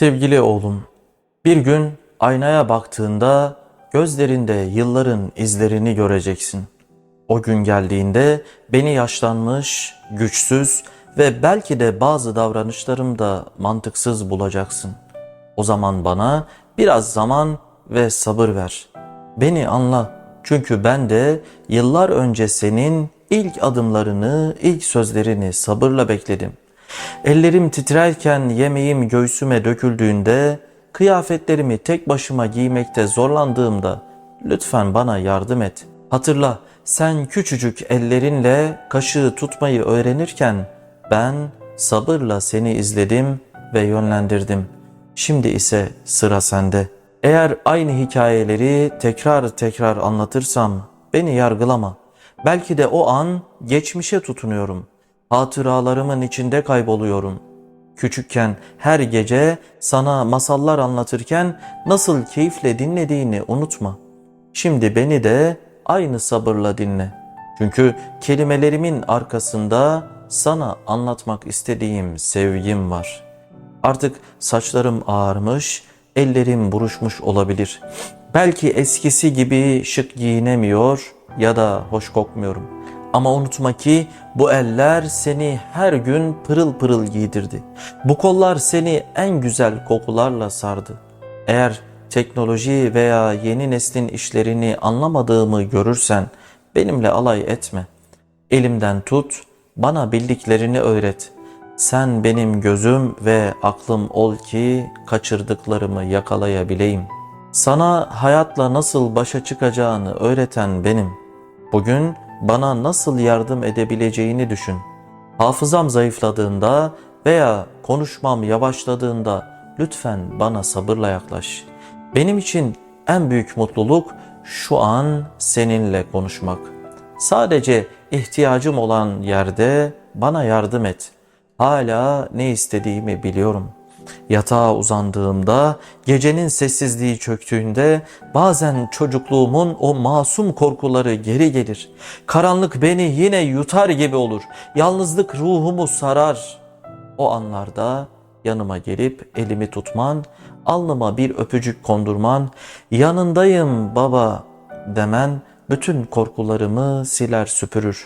Sevgili oğlum, bir gün aynaya baktığında gözlerinde yılların izlerini göreceksin. O gün geldiğinde beni yaşlanmış, güçsüz ve belki de bazı davranışlarımda mantıksız bulacaksın. O zaman bana biraz zaman ve sabır ver. Beni anla. Çünkü ben de yıllar önce senin ilk adımlarını, ilk sözlerini sabırla bekledim. Ellerim titrerken yemeğim göğsüme döküldüğünde, kıyafetlerimi tek başıma giymekte zorlandığımda lütfen bana yardım et. Hatırla, sen küçücük ellerinle kaşığı tutmayı öğrenirken ben sabırla seni izledim ve yönlendirdim. Şimdi ise sıra sende. Eğer aynı hikayeleri tekrar tekrar anlatırsam beni yargılama. Belki de o an geçmişe tutunuyorum. Hatıralarımın içinde kayboluyorum. Küçükken her gece sana masallar anlatırken nasıl keyifle dinlediğini unutma. Şimdi beni de aynı sabırla dinle. Çünkü kelimelerimin arkasında sana anlatmak istediğim sevgim var. Artık saçlarım ağarmış, ellerim buruşmuş olabilir. Belki eskisi gibi şık giyinemiyor ya da hoş kokmuyorum. Ama unutma ki bu eller seni her gün pırıl pırıl giydirdi. Bu kollar seni en güzel kokularla sardı. Eğer teknoloji veya yeni neslin işlerini anlamadığımı görürsen benimle alay etme. Elimden tut, bana bildiklerini öğret. Sen benim gözüm ve aklım ol ki kaçırdıklarımı yakalayabileyim. Sana hayatla nasıl başa çıkacağını öğreten benim. Bugün bana nasıl yardım edebileceğini düşün. Hafızam zayıfladığında veya konuşmam yavaşladığında lütfen bana sabırla yaklaş. Benim için en büyük mutluluk şu an seninle konuşmak. Sadece ihtiyacım olan yerde bana yardım et. Hala ne istediğimi biliyorum. Yatağa uzandığımda, gecenin sessizliği çöktüğünde bazen çocukluğumun o masum korkuları geri gelir. Karanlık beni yine yutar gibi olur. Yalnızlık ruhumu sarar. O anlarda yanıma gelip elimi tutman, alnıma bir öpücük kondurman, yanındayım baba demen bütün korkularımı siler süpürür.